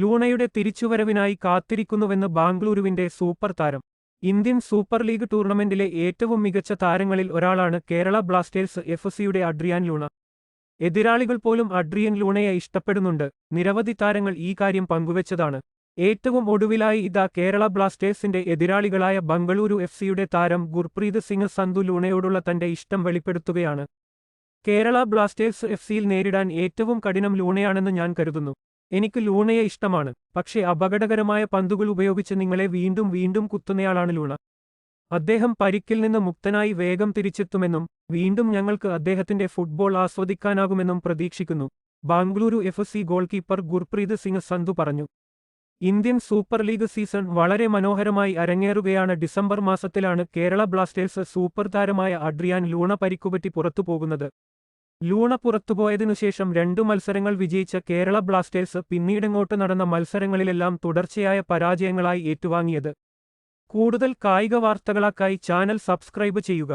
ലൂണയുടെ തിരിച്ചുവരവിനായി കാത്തിരിക്കുന്നുവെന്ന് ബാംഗ്ലൂരുവിന്റെ സൂപ്പർ താരം. ഇന്ത്യൻ സൂപ്പർ ലീഗ് ടൂർണമെന്റിലെ ഏറ്റവും മികച്ച താരങ്ങളിൽ ഒരാളാണ് കേരള ബ്ലാസ്റ്റേഴ്സ് എഫ് സിയുടെ അഡ്രിയാൻ ലൂണ. എതിരാളികൾ പോലും അഡ്രിയൻ ലൂണയെ ഇഷ്ടപ്പെടുന്നുണ്ട്. നിരവധി താരങ്ങൾ ഈ കാര്യം പങ്കുവച്ചതാണ്. ഏറ്റവും ഒടുവിലായി ഇതാ കേരള ബ്ലാസ്റ്റേഴ്സിന്റെ എതിരാളികളായ ബംഗളൂരു എഫ് സിയുടെ താരം ഗുർപ്രീത് സിംഗ് സന്തു ലൂണയോടുള്ള തന്റെ ഇഷ്ടം വെളിപ്പെടുത്തുകയാണ്. കേരള ബ്ലാസ്റ്റേഴ്സ് എഫ് സിയിൽ നേരിടാൻ ഏറ്റവും കഠിനം ലൂണയാണെന്ന് ഞാൻ കരുതുന്നു. എനിക്ക് ലൂണയെ ഇഷ്ടമാണ്. പക്ഷേ അപകടകരമായ പന്തുകൾ ഉപയോഗിച്ച് നിങ്ങളെ വീണ്ടും വീണ്ടും കുത്തുന്നയാളാണ് ലൂണ. അദ്ദേഹം പരിക്കിൽ നിന്ന് മുക്തനായി വേഗം തിരിച്ചെത്തുമെന്നും വീണ്ടും ഞങ്ങൾക്ക് അദ്ദേഹത്തിന്റെ ഫുട്ബോൾ ആസ്വദിക്കാനാകുമെന്നും പ്രതീക്ഷിക്കുന്നു Bengaluru F C goal keeper Gurpreet Singh Sandhu പറഞ്ഞു. ഇന്ത്യൻ സൂപ്പർ ലീഗ് സീസൺ വളരെ മനോഹരമായി അരങ്ങേറുകയാണ്. ഡിസംബർ മാസത്തിലാണ് കേരള ബ്ലാസ്റ്റേഴ്സ് സൂപ്പർ താരമായ അഡ്രിയാൻ ലൂണ പരിക്കുപറ്റി പുറത്തുപോകുന്നത്. ലൂണ പുറത്തുപോയതിനുശേഷം രണ്ടു മത്സരങ്ങൾ വിജയിച്ച കേരള ബ്ലാസ്റ്റേഴ്സ് പിന്നീടങ്ങോട്ട് നടന്ന മത്സരങ്ങളിലെല്ലാം തുടർച്ചയായ പരാജയങ്ങളായി ഏറ്റുവാങ്ങിയത്. കൂടുതൽ കായിക വാർത്തകളാക്കായി ചാനൽ സബ്സ്ക്രൈബ് ചെയ്യുക.